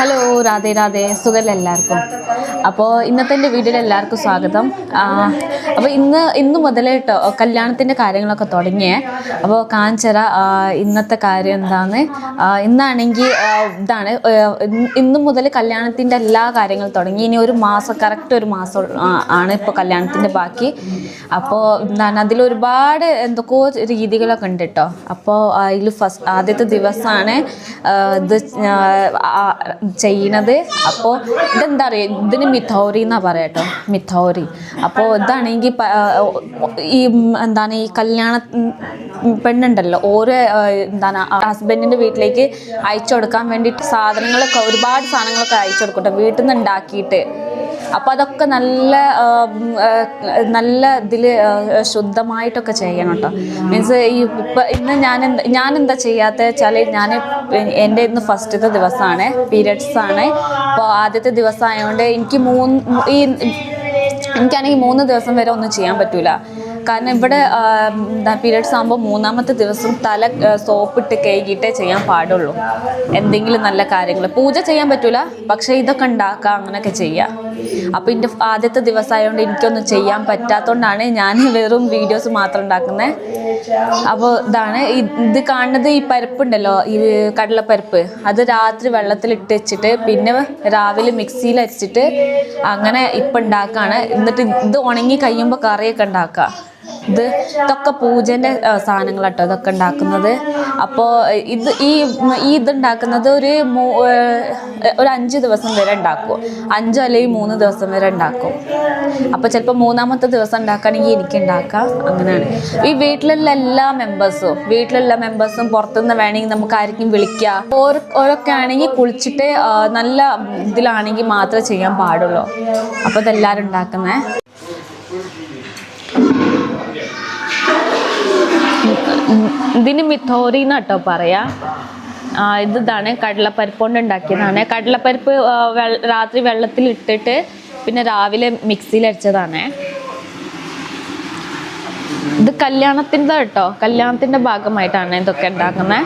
Hello Radhe Radhe. സുഖമല്ല എല്ലാവർക്കും? അപ്പോൾ ഇന്നത്തെ എന്റെ വീഡിയോയിൽ എല്ലാവർക്കും സ്വാഗതം. അപ്പോൾ ഇന്ന് ഇന്ന് മുതൽ കേട്ടോ കല്യാണത്തിന്റെ കാര്യങ്ങളൊക്കെ തുടങ്ങിയേ. അപ്പോൾ കാഞ്ചര ഇന്നത്തെ കാര്യം എന്താണ്? ഇന്നാണെങ്കിൽ ഇതാണ് ഇന്ന് മുതൽ കല്യാണത്തിന്റെ എല്ലാ കാര്യങ്ങളും തുടങ്ങി. ഇനി ഒരു മാസം കറക്റ്റ് ഒരു മാസം ആണ് ഇപ്പോൾ കല്യാണത്തിന്റെ ബാക്കി. അപ്പോൾ എന്താണ് അതിലൊരുപാട് എന്തൊക്കെയോ രീതികളൊക്കെ ഉണ്ട് കേട്ടോ അപ്പോൾ അതിൽ ഫസ്റ്റ് ആദ്യത്തെ ദിവസമാണ് ഇത് ചെയ്യണത്. അപ്പോൾ ഇതെന്താ പറയുക ഇതിന് മിഥൗറി എന്നാ പറയട്ടോ മിഥൗറി അപ്പോൾ ഇതാണെങ്കിൽ ഈ എന്താണ് ഈ കല്യാണ പെണ്ണുണ്ടല്ലോ. ഓരോ എന്താണ് ഹസ്ബൻഡിന്റെ വീട്ടിലേക്ക് അയച്ചു കൊടുക്കാൻ വേണ്ടിയിട്ട് സാധനങ്ങളൊക്കെ ഒരുപാട് സാധനങ്ങളൊക്കെ അയച്ചു കൊടുക്കട്ടെ വീട്ടിൽ നിന്ന് ഉണ്ടാക്കിയിട്ട് അപ്പോൾ അതൊക്കെ നല്ല നല്ല ഇതിൽ ശുദ്ധമായിട്ടൊക്കെ ചെയ്യണം കേട്ടോ മീൻസ് ഈ ഇപ്പം ഇന്ന് ഞാൻ ഞാനെന്താ ഞാൻ എന്താ ചെയ്യാത്ത വെച്ചാൽ ഞാൻ എന്റെ ഇന്ന് ഫസ്റ്റത്തെ ദിവസമാണ് പീരിയഡ്സ് ആണ് അപ്പോൾ ആദ്യത്തെ ദിവസം ആയതുകൊണ്ട് എനിക്ക് മൂന്ന് ഈ എനിക്കാണെങ്കിൽ മൂന്ന് ദിവസം വരെ ഒന്നും ചെയ്യാൻ പറ്റൂല. കാരണം ഇവിടെ പീരിയഡ്സ് ആകുമ്പോൾ മൂന്നാമത്തെ ദിവസം തല സോപ്പിട്ട് കഴുകിയിട്ടേ ചെയ്യാൻ പാടുള്ളൂ. എന്തെങ്കിലും നല്ല കാര്യങ്ങൾ പൂജ ചെയ്യാൻ പറ്റൂല പക്ഷേ ഇതൊക്കെ ഉണ്ടാക്കാം അങ്ങനെയൊക്കെ ചെയ്യാം. അപ്പോൾ എന്റെ ആദ്യത്തെ ദിവസമായതുകൊണ്ട് എനിക്കൊന്നും ചെയ്യാൻ പറ്റാത്തതുകൊണ്ടാണ് ഞാൻ വെറും വീഡിയോസ് മാത്രം ഉണ്ടാക്കുന്നത് അപ്പോൾ ഇതാണ് ഇത് കാണുന്നത് ഈ പരിപ്പുണ്ടല്ലോ ഈ കടലപ്പരിപ്പ്. അത് രാത്രി വെള്ളത്തിൽ ഇട്ട് വെച്ചിട്ട് പിന്നെ രാവിലെ മിക്സിയിൽ അരച്ചിട്ട് അങ്ങനെ ഇപ്പം ഉണ്ടാക്കുകയാണ് എന്നിട്ട് ഇത് ഉണങ്ങി കഴിയുമ്പോൾ കറിയൊക്കെ ഉണ്ടാക്കുക. ഇത് ഇതൊക്കെ പൂജന്റെ സാധനങ്ങൾ കേട്ടോ ഇതൊക്കെ ഉണ്ടാക്കുന്നത്. അപ്പോൾ ഇത് ഈ ഈ ഇത് ഉണ്ടാക്കുന്നത് ഒരു മൂ- ഒരു അഞ്ച് ദിവസം വരെ ഉണ്ടാക്കും. അഞ്ചോ അല്ലെങ്കിൽ മൂന്ന് ദിവസം വരെ ഉണ്ടാക്കും. അപ്പോൾ ചിലപ്പോൾ മൂന്നാമത്തെ ദിവസം ഉണ്ടാക്കുകയാണെങ്കിൽ എനിക്ക് ഉണ്ടാക്കാം. അങ്ങനെയാണ്. ഈ വീട്ടിലുള്ള എല്ലാ മെമ്പേഴ്സും വീട്ടിലുള്ള മെമ്പേഴ്സും പുറത്തുനിന്ന് വേണമെങ്കിൽ നമുക്ക് ആർക്കും വിളിക്കാം. ഓരോ ഓരോക്കെ ആണെങ്കിൽ കുളിച്ചിട്ട് നല്ല ഇതിലാണെങ്കിൽ മാത്രമേ ചെയ്യാൻ പാടുള്ളൂ. അപ്പോൾ ഇതെല്ലാവരും ഉണ്ടാക്കുന്നത് ഇതിന് മിഥോറി എന്നാട്ടോ പറയാ ആ, ഇത് ഇതാണ് കടലപ്പരിപ്പ് കൊണ്ട് ഉണ്ടാക്കിയതാണ് കടലപ്പരിപ്പ് ആ, വെൾ- രാത്രി വെള്ളത്തിൽ ഇട്ടിട്ട് പിന്നെ രാവിലെ മിക്സിയിൽ അരച്ചതാണ് ഇത് കല്യാണത്തിൻ്റെ കേട്ടോ കല്യാണത്തിൻ്റെ ഭാഗമായിട്ടാണ് ഇതൊക്കെ ഉണ്ടാക്കുന്നത്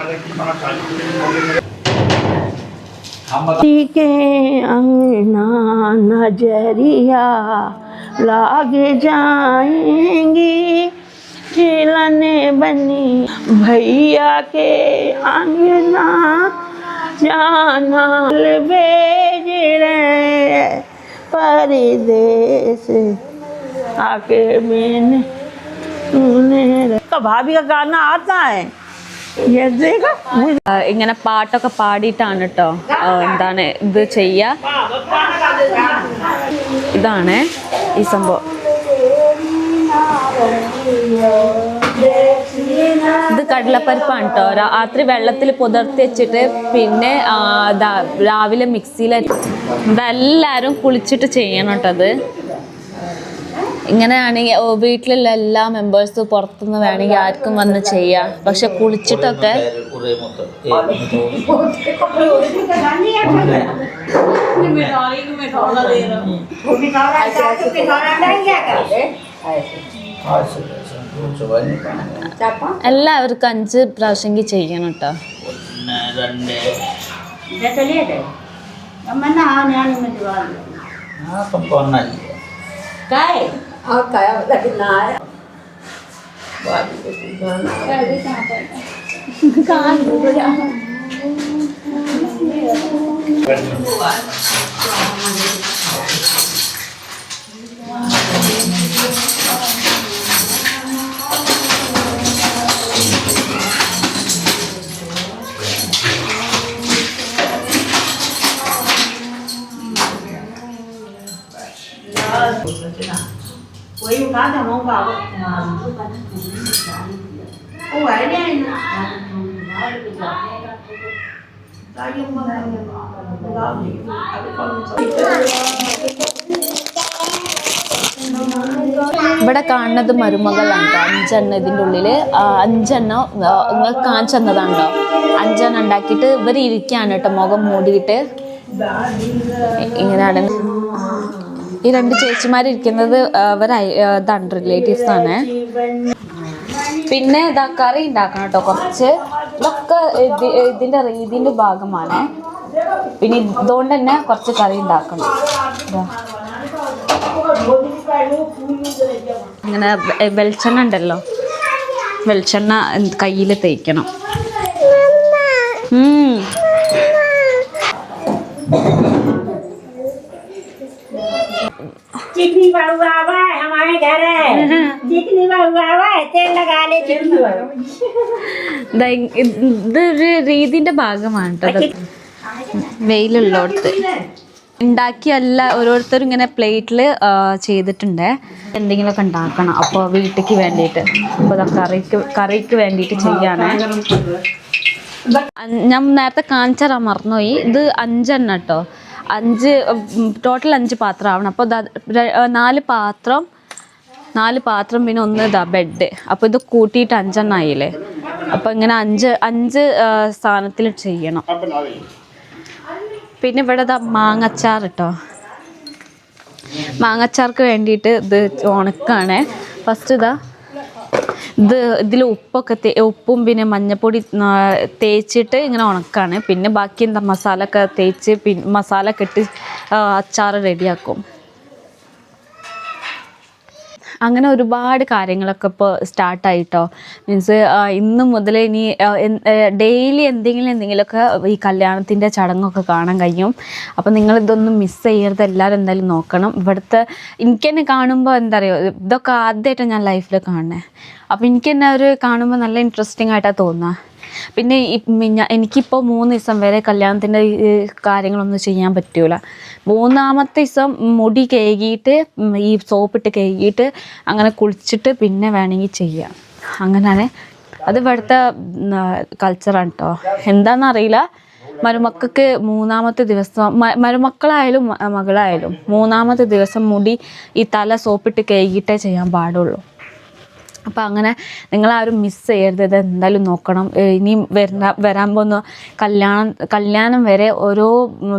के अंगना नजरिया लाग जाएंगी खिलने बनी भैया के अंगना जाना भेज रहे परदेश आके मैंने सुने तो भाभी का गाना आता है ये देखो मुझे ആ, ഇങ്ങനെ പാട്ടൊക്കെ പാടിയിട്ടാണ് കേട്ടോ ആ, എന്താണ് ഇത് ചെയ്യുക ഇതാണ് ഈ സംഭവം ഇത് കടലപ്പരിപ്പാണ് കേട്ടോ രാത്രി വെള്ളത്തിൽ പുതർത്തി വെച്ചിട്ട് പിന്നെ ദാ രാവിലെ മിക്സിയിൽ ഇതെല്ലാവരും കുളിച്ചിട്ട് ചെയ്യണം കേട്ടോ അത് ഇങ്ങനെയാണെങ്കിൽ ഓ, വീട്ടിലുള്ള എല്ലാ മെമ്പേഴ്സും പുറത്തുനിന്ന് വേണമെങ്കിൽ ആർക്കും വന്ന് ചെയ്യാം. പക്ഷെ കുളിച്ചിട്ടൊക്കെ എല്ലാവർക്കും അഞ്ച് പ്രാവശ്യമെങ്കിൽ ചെയ്യണം കേട്ടോ 了，我知道。我又刚才我把我啊，我把它煮成啥子？我外面呢，啊，煮啥子？咋用不来呢？不知道你，还得帮你做。ഇവിടെ കാണുന്നത് മരുമകളാണ് കേട്ടോ അഞ്ചെണ്ണ ഇതിന്റെ ഉള്ളിൽ അഞ്ചെണ്ണ നിങ്ങൾ കാച്ചെണ്ണതാണോ അഞ്ചെണ്ണ ഉണ്ടാക്കിയിട്ട് ഇവർ ഇരിക്കുകയാണ് കേട്ടോ മുഖം മൂടിയിട്ട് ഇങ്ങനെയാണ് ഈ രണ്ട് ചേച്ചിമാരിരിക്കുന്നത് അവരായി ഇതാണ് റിലേറ്റീവ്സ് ആണ്. പിന്നെ ഇതാ കറി ഉണ്ടാക്കണം കേട്ടോ കുറച്ച്. ഇതൊക്കെ ഇതിന്റെ രീതിന്റെ ഭാഗമാണ്. പിന്നെ ഇതുകൊണ്ട് തന്നെ കുറച്ച് കറി ഉണ്ടാക്കണം. ഇങ്ങനെ വെളിച്ചെണ്ണ ഉണ്ടല്ലോ. വെളിച്ചെണ്ണ കയ്യിൽ തേക്കണം. चिकनी बाबू आवा है हमारे घर है चिकनी बाबू आवा है तेल लगा ले चिकनी बाबू ദാ ഇ- ഇതൊരു രീതിന്റെ ഭാഗമാണ് കേട്ടോ ഇത്. വെയിലുള്ളടത്ത് ഉണ്ടാക്കിയല്ല ഓരോരുത്തരും ഇങ്ങനെ പ്ലേറ്റിൽ ചെയ്തിട്ടുണ്ട് എന്തെങ്കിലുമൊക്കെ ഉണ്ടാക്കണം അപ്പോൾ വീട്ടിലേക്ക് വേണ്ടിയിട്ട് അപ്പോൾ ഇതാ കറിക്ക് കറിക്ക് വേണ്ടിയിട്ട് ചെയ്യാണ് അൻ- ഞാൻ നേരത്തെ കാണിച്ചാൽ മറന്നുപോയി ഇത് അഞ്ചെണ്ണം കേട്ടോ അഞ്ച് ടോട്ടൽ അഞ്ച് പാത്രം ആവണം അപ്പോൾ നാല് പാത്രം നാല് പാത്രം പിന്നെ ഒന്ന് ഇതാ ബെഡ് അപ്പോൾ ഇത് കൂട്ടിയിട്ട് അഞ്ചെണ്ണം ആയില്ലേ? അപ്പോൾ ഇങ്ങനെ അഞ്ച് അഞ്ച് സ്ഥാനത്തിൽ ചെയ്യണം. പിന്നെ ഇവിടെ ഇതാ മാങ്ങച്ചാർ കേട്ടോ മാങ്ങച്ചാർക്ക് വേണ്ടിയിട്ട് ഇത് ഉണക്കാണ്. ഫസ്റ്റ് ഇതാ ഇത് ഇതിൽ ഉപ്പൊക്കെ ഉപ്പും പിന്നെ മഞ്ഞപ്പൊടി ആ, തേച്ചിട്ട് ഇങ്ങനെ ഉണക്കാണ്. പിന്നെ ബാക്കി എന്താ മസാല ഒക്കെ തേച്ച് പിന്നെ മസാല ഒക്കെ ഇട്ട് അച്ചാർ റെഡിയാക്കും. അങ്ങനെ ഒരുപാട് കാര്യങ്ങളൊക്കെ ഇപ്പോൾ സ്റ്റാർട്ടായിട്ടോ. മീൻസ് ഇന്ന് മുതൽ ഇനി ഡെയിലി എന്തെങ്കിലും എന്തെങ്കിലുമൊക്കെ ഈ കല്യാണത്തിന്റെ ചടങ്ങൊക്കെ കാണാൻ കഴിയും. അപ്പോൾ നിങ്ങളിതൊന്നും മിസ് ചെയ്യരുത്. എല്ലാവരും എന്തായാലും നോക്കണം. ഇവിടുത്തെ എനിക്ക് തന്നെ കാണുമ്പോൾ എന്താ പറയുക ഇതൊക്കെ ആദ്യമായിട്ടാണ് ഞാൻ ലൈഫിൽ കാണുന്നത് അപ്പോൾ എനിക്ക് തന്നെ അവർ കാണുമ്പോൾ നല്ല ഇൻട്രസ്റ്റിംഗ് ആയിട്ടാണ് തോന്നുക പിന്നെ എനിക്കിപ്പോൾ മൂന്ന് ദിവസം വരെ കല്യാണത്തിന്റെ കാര്യങ്ങളൊന്നും ചെയ്യാൻ പറ്റൂല. മൂന്നാമത്തെ ദിവസം മുടി കഴുകിയിട്ട് ഉം, ഈ സോപ്പിട്ട് കഴുകിയിട്ട് അങ്ങനെ കുളിച്ചിട്ട് പിന്നെ വേണമെങ്കിൽ ചെയ്യാം. അങ്ങനെയാണ്. അത് ഇവിടുത്തെ കൾച്ചറാണ് കേട്ടോ എന്താണെന്നറിയില്ല മരുമക്കൾക്ക് മൂന്നാമത്തെ ദിവസം മരുമക്കളായാലും മകളായാലും മൂന്നാമത്തെ ദിവസം മുടി ഈ തല സോപ്പിട്ട് കഴുകിയിട്ടേ ചെയ്യാൻ പാടുള്ളൂ. അപ്പോൾ അങ്ങനെ നിങ്ങൾ ആരും മിസ് ചെയ്യരുത്. ഇത് എന്തായാലും നോക്കണം. ഇനിയും വരുന്ന വരാൻ പോകുന്ന കല്യാണം കല്യാണം വരെ ഓരോ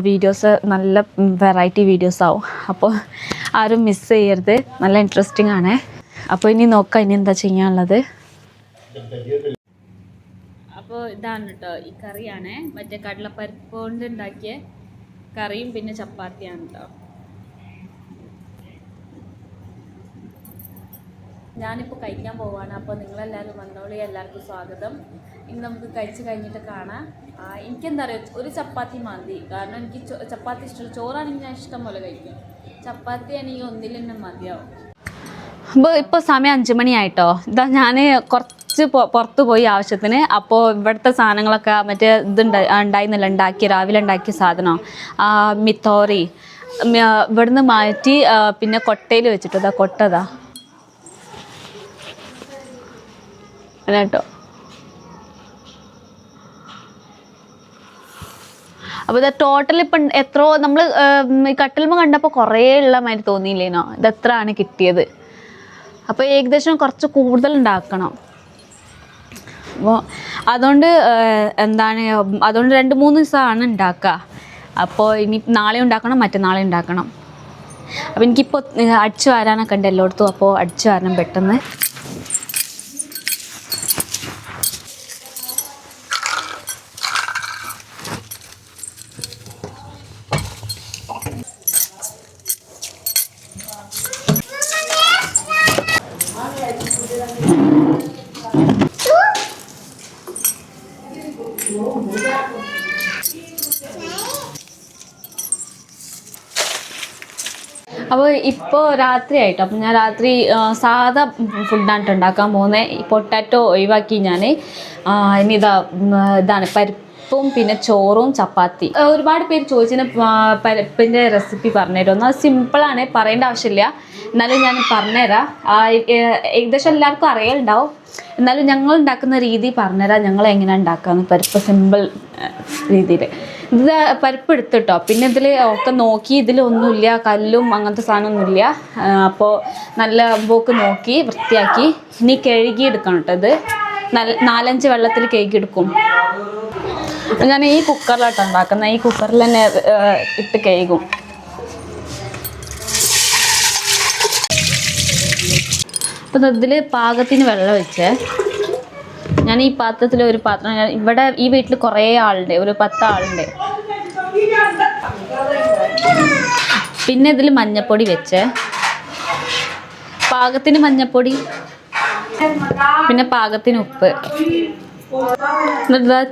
വീഡിയോസ് നല്ല വെറൈറ്റി വീഡിയോസ് ആവും. അപ്പോൾ ആരും മിസ് ചെയ്യരുത്. നല്ല ഇൻട്രസ്റ്റിംഗ് ആണ്. അപ്പോൾ ഇനി നോക്കാം ഇനി എന്താ ചെയ്യാനുള്ളത്. അപ്പോൾ ഇതാണ് കേട്ടോ ഈ കറിയാണ്. മറ്റേ കടലപ്പരിപ്പ് കൊണ്ട് ഉണ്ടാക്കിയ കറിയും പിന്നെ ചപ്പാത്തിയാണ് കേട്ടോ ഞാനിപ്പോൾ കഴിക്കാൻ പോവാണ്. അപ്പോൾ നിങ്ങളെല്ലാവരും വന്നോളി. എല്ലാവർക്കും സ്വാഗതം. ഇനി നമുക്ക് കഴിച്ച് കഴിഞ്ഞിട്ട് കാണാം. എനിക്കെന്താ പറയുക ഒരു ചപ്പാത്തി മതി. കാരണം എനിക്ക് ചപ്പാത്തി ഇഷ്ടമല്ല ചോറാണെങ്കിൽ ഞാൻ ഇഷ്ടം പോലെ കഴിക്കും. ചപ്പാത്തി ആണെങ്കിൽ ഒന്നിൽ തന്നെ മതിയാവും. അപ്പോൾ ഇപ്പോൾ സമയം അഞ്ച് മണിയായിട്ടോ ഇതാ ഞാൻ കുറച്ച് പുറത്ത് പോയി ആവശ്യത്തിന്. അപ്പോൾ ഇവിടുത്തെ സാധനങ്ങളൊക്കെ മറ്റേ ഇതുണ്ട് ഉണ്ടായിരുന്നില്ല ഉണ്ടാക്കി രാവിലെ ഉണ്ടാക്കിയ സാധനം? മിത്തോറി. ഇവിടുന്ന് മാറ്റി പിന്നെ കൊട്ടയിൽ വെച്ചിട്ടതാ ഇതാ. കേട്ടോ അപ്പോൾ ഇത് ടോട്ടൽ ഇപ്പം എത്രയോ നമ്മൾ കട്ടിൽമ കണ്ടപ്പോൾ കുറേ ഉള്ള മാതിരി തോന്നിയില്ലേനോ ഇത് എത്ര ആണ് കിട്ടിയത്? അപ്പോൾ ഏകദേശം കുറച്ച് കൂടുതൽ ഉണ്ടാക്കണം. അപ്പോൾ അതുകൊണ്ട് എന്താണ് അതുകൊണ്ട് രണ്ട് മൂന്ന് ദിവസമാണ് ഉണ്ടാക്കുക. അപ്പോൾ ഇനി നാളെ ഉണ്ടാക്കണം മറ്റന്നാളെ ഉണ്ടാക്കണം. അപ്പോൾ എനിക്കിപ്പോൾ അടിച്ചു വാരാനൊക്കെ ഉണ്ട് എല്ലായിടത്തും. അപ്പോൾ അടിച്ചു വാരണം പെട്ടെന്ന് അപ്പോൾ ഇപ്പോൾ രാത്രി ആയിട്ട്. അപ്പം ഞാൻ രാത്രി സാധാ ഫുഡാണ് ഉണ്ടാക്കാൻ പോകുന്നത് ഈ പൊട്ടാറ്റോ ഒഴിവാക്കി ഞാൻ ഇനി ഇതാ ഇതാണ് പരിപ്പും പിന്നെ ചോറും ചപ്പാത്തി. ഒരുപാട് പേര് ചോദിച്ചതിന് പരിപ്പിന്റെ റെസിപ്പി പറഞ്ഞുതരുന്നു അത് സിമ്പിളാണ് പറയേണ്ട ആവശ്യമില്ല. എന്നാലും ഞാൻ പറഞ്ഞുതരാം ഏകദേശം എല്ലാവർക്കും അറിയലുണ്ടാവും. എന്നാലും ഞങ്ങൾ ഉണ്ടാക്കുന്ന രീതി പറഞ്ഞുതരാം ഞങ്ങൾ എങ്ങനെയാണ് ഉണ്ടാക്കുക പരിപ്പ് സിമ്പിൾ രീതിയിൽ ഇത് പരിപ്പ് എടുത്തിട്ടോ. പിന്നെ ഇതിൽ ഒക്കെ നോക്കി ഇതിലൊന്നുമില്ല കല്ലും അങ്ങനത്തെ സാധനമൊന്നുമില്ല. അപ്പോൾ നല്ല പോക്ക് നോക്കി വൃത്തിയാക്കി. ഇനി കഴുകി എടുക്കണം കേട്ടോ ഇത്. നല്ല നാലഞ്ച് വെള്ളത്തിൽ കഴുകി എടുക്കും. ഞാൻ ഈ കുക്കറിലാട്ടോ ഉണ്ടാക്കുന്നത്. ഈ കുക്കറിൽ തന്നെ ഇട്ട് കഴുകും. അപ്പം ഇതിൽ പാകത്തിന് വെള്ളം ഒഴിച്ചേ. ഞാൻ ഈ പാത്രത്തിൽ ഒരു പാത്രം ഞാൻ ഇവിടെ ഈ വീട്ടിൽ കുറേ ആളുണ്ട് ഒരു പത്ത് ആളുണ്ട് പിന്നെ ഇതിൽ മഞ്ഞപ്പൊടി വെച്ച്. പാകത്തിന് മഞ്ഞപ്പൊടി പിന്നെ പാകത്തിന് ഉപ്പ്.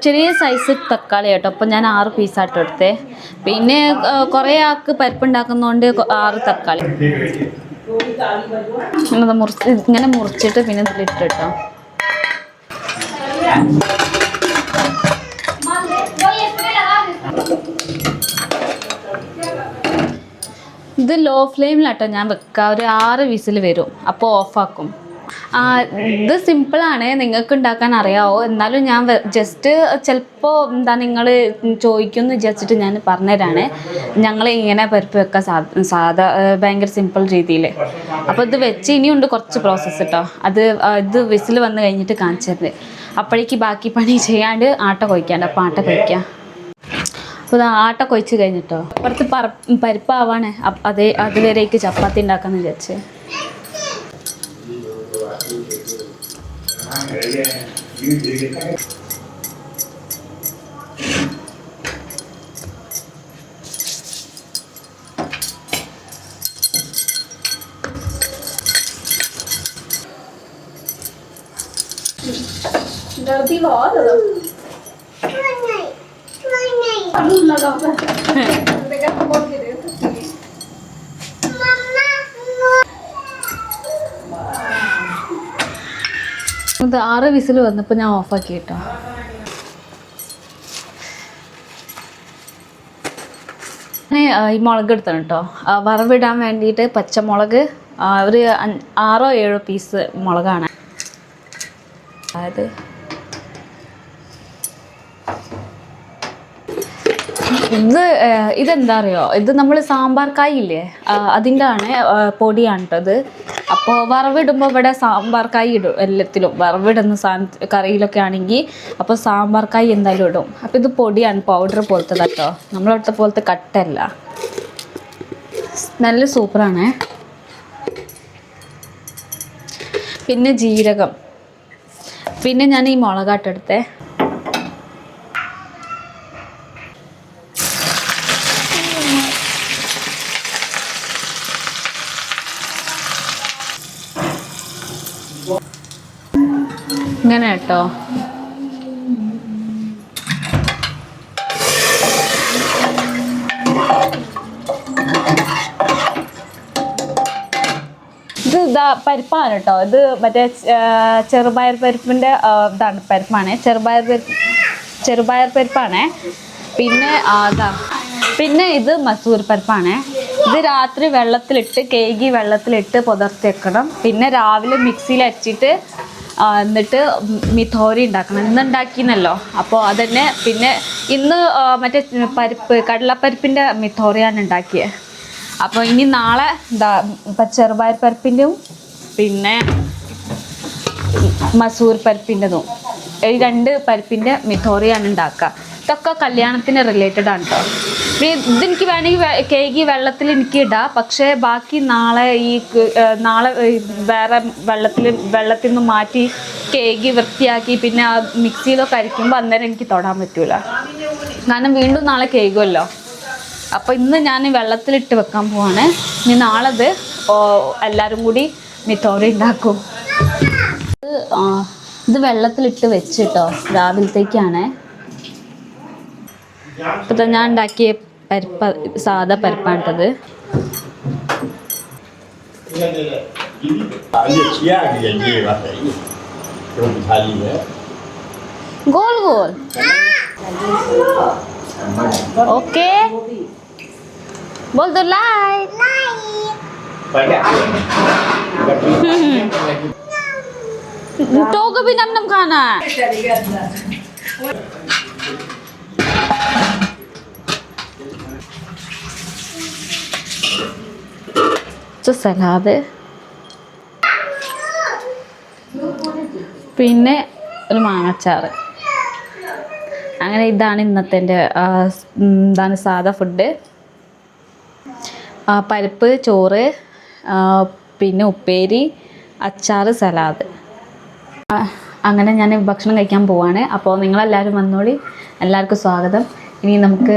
ചെറിയ സൈസ് തക്കാളി കേട്ടോ അപ്പം ഞാൻ ആറ് പീസായിട്ട് എടുത്തേ. പിന്നെ കുറേ ആൾക്ക് പരിപ്പുണ്ടാക്കുന്നതുകൊണ്ട് ആറ് തക്കാളി. മുറിച്ച് ഇങ്ങനെ മുറിച്ചിട്ട് പിന്നെ ഇതിലിട്ട് ഇത് ലോ ഫ്ലെയിമിലാട്ടോ ഞാൻ വെക്കുക ഒരു ആറ് വിസിൽ വരും. അപ്പോൾ ഓഫാക്കും ഇത് സിമ്പിളാണ് നിങ്ങൾക്ക് ഉണ്ടാക്കാൻ അറിയാവോ? എന്നാലും ഞാൻ ജസ്റ്റ് ചിലപ്പോൾ എന്താ നിങ്ങൾ ചോദിക്കുമെന്ന് വിചാരിച്ചിട്ട് ഞാൻ പറഞ്ഞുതരാണ് ഞങ്ങൾ ഇങ്ങനെ പരിപ്പ് വെക്കാൻ സാധാ ഭയങ്കര സിമ്പിൾ രീതിയിൽ അപ്പോൾ ഇത് വെച്ച് ഇനിയുണ്ട് കുറച്ച് പ്രോസസ്സ് കേട്ടോ അത് ഇത് വിസിൽ വന്ന് കഴിഞ്ഞിട്ട് കാണിച്ചത് അപ്പോഴേക്ക് ബാക്കി പണി ചെയ്യാണ്ട് ആട്ട കൊയ്ക്കാണ്ട് അപ്പം ആട്ട കൊയ്ക്കാം. അപ്പോൾ ഇത് ആട്ട കൊയ്ച്ച് കഴിഞ്ഞിട്ടോ? അപ്പുറത്ത് പറ പരിപ്പാവാണ്. അതേ അതുവരേക്ക് ചപ്പാത്തി ഉണ്ടാക്കാന്ന് വിചാരിച്ച്. ഇത് ആറ് വിസിൽ വന്നപ്പോൾ ഞാൻ ഓഫാക്കി കേട്ടോ. ഈ മുളക് എടുത്താണ് കേട്ടോ. വറവിടാൻ വേണ്ടിയിട്ട് പച്ചമുളക് ഒരു ആറോ ഏഴോ പീസ് മുളകാണ്. അതായത് ഇത് ഇതെന്താ അറിയോ? ഇത് നമ്മൾ സാമ്പാർ കായ് ഇല്ലേ അതിന്റെ ആണ് പൊടിയാണ് കേട്ടോ ഇത്. അപ്പോൾ വറവിടുമ്പോൾ ഇവിടെ സാമ്പാർ കായ് ഇടും എല്ലാത്തിലും. വറവിടുന്ന സാ കറിയിലൊക്കെ ആണെങ്കിൽ അപ്പോൾ സാമ്പാർ കായ് എന്തായാലും ഇടും. അപ്പോൾ ഇത് പൊടിയാണ് പൗഡർ പോലത്തെ കേട്ടോ നമ്മളവിടുത്തെ പോലത്തെ കട്ടല്ല. നല്ല സൂപ്പറാണ്. പിന്നെ ജീരകം. പിന്നെ ഞാൻ ഈ മുളകാട്ടെടുത്തേ ഇങ്ങനെ കേട്ടോ. ഇത് ഇതാ പരിപ്പാണ് കേട്ടോ. ഇത് മറ്റേ ചെറുപയർ പരിപ്പിന്റെ ഇതാണ് പരിപ്പാണ്. ചെറുപയർ പരിപ്പ് ചെറുപയർ പരിപ്പാണ്. പിന്നെ പിന്നെ ഇത് മസൂർ പരിപ്പാണ്. ഇത് രാത്രി വെള്ളത്തിലിട്ട് കേകി വെള്ളത്തിലിട്ട് പുതർത്തി വെക്കണം പിന്നെ രാവിലെ മിക്സിയിൽ അരച്ചിട്ട് എന്നിട്ട് മിഥോരി ഉണ്ടാക്കണം. ഇന്ന് ഉണ്ടാക്കിയെന്നല്ലോ. അപ്പോൾ അതന്നെ പിന്നെ ഇന്ന് മറ്റേ പരിപ്പ് കടലപ്പരിപ്പിന്റെ മിഥോറിയാണ് ഉണ്ടാക്കിയത് അപ്പോൾ ഇനി നാളെ എന്താ ഇപ്പം ചെറുപയർ പരിപ്പിന്റെയും പിന്നെ മസൂർ പരിപ്പിന്റെതും ഈ രണ്ട് പരിപ്പിന്റെ മിഥോറിയാണ് ഉണ്ടാക്കുക. ഇതൊക്കെ കല്യാണത്തിന് റിലേറ്റഡ് ആണ് കേട്ടോ ഇതെനിക്ക് വേണമെങ്കിൽ കേക്ക് വെള്ളത്തിൽ എനിക്ക് ഇടാം. പക്ഷേ ബാക്കി നാളെ ഈ നാളെ വേറെ വെള്ളത്തിൽ വെള്ളത്തിൽ നിന്ന് മാറ്റി കേക്ക് വൃത്തിയാക്കി പിന്നെ ആ മിക്സിയിലൊക്കെ അരിക്കുമ്പോൾ അന്നേരം എനിക്ക് തൊടാൻ പറ്റൂല. കാരണം വീണ്ടും നാളെ കേൾക്കുമല്ലോ അപ്പോൾ ഇന്ന് ഞാൻ വെള്ളത്തിലിട്ട് വെക്കാൻ പോവാണ്. ഇനി നാളെ അത് എല്ലാവരും കൂടി മിത്തോറി ഉണ്ടാക്കും. ഇത് വെള്ളത്തിലിട്ട് വെച്ചിട്ടോ രാവിലത്തേക്കാണ്. ഇപ്പം ഞാൻ ഉണ്ടാക്കിയ പരിപ്പ സാധാ പരിപ്പാണിട്ടത് Alle kirke jeg lever her i. Det var herlig, ja. Goal goal okay बोल दो लाइट तो को भी नम नम खाना है കുറച്ച് സലാദ് പിന്നെ ഒരു മാങ്ങച്ചാറ്. അങ്ങനെ ഇതാണ് ഇന്നത്തെ എന്റെ ഇതാണ് സാധാ ഫുഡ്. പരിപ്പ് ചോറ് പിന്നെ ഉപ്പേരി അച്ചാറ് സലാഡ്. അങ്ങനെ ഞാൻ ഭക്ഷണം കഴിക്കാൻ പോവാണ്. അപ്പോൾ നിങ്ങളെല്ലാവരും വന്നോളി. എല്ലാവർക്കും സ്വാഗതം. ഇനി നമുക്ക്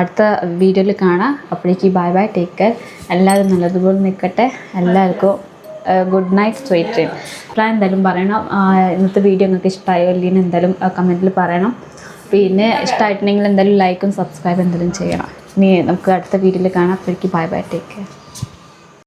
അടുത്ത വീഡിയോയിൽ കാണാം. അപ്പോഴേക്ക് ബൈ ബൈ ടേക്ക് കെയർ എല്ലാവരും നല്ലതുപോലെ നിൽക്കട്ടെ. എല്ലാവർക്കും ഗുഡ് നൈറ്റ് സ്വീറ്റ് ഡ്രീം അഭിപ്രായം എന്തായാലും പറയണം. ഇന്നത്തെ വീഡിയോ നിങ്ങൾക്ക് ഇഷ്ടമായോ ഇല്ലെങ്കിൽ എന്തായാലും കമന്റിൽ പറയണം. പിന്നെ ഇഷ്ടമായിട്ടുണ്ടെങ്കിൽ എന്തായാലും ലൈക്കും സബ്സ്ക്രൈബും എന്തായാലും ചെയ്യണം. ഇനി നമുക്ക് അടുത്ത വീഡിയോയിൽ കാണാം. അപ്പോഴേക്ക് ബൈ ബൈ ടേക്ക് കെയർ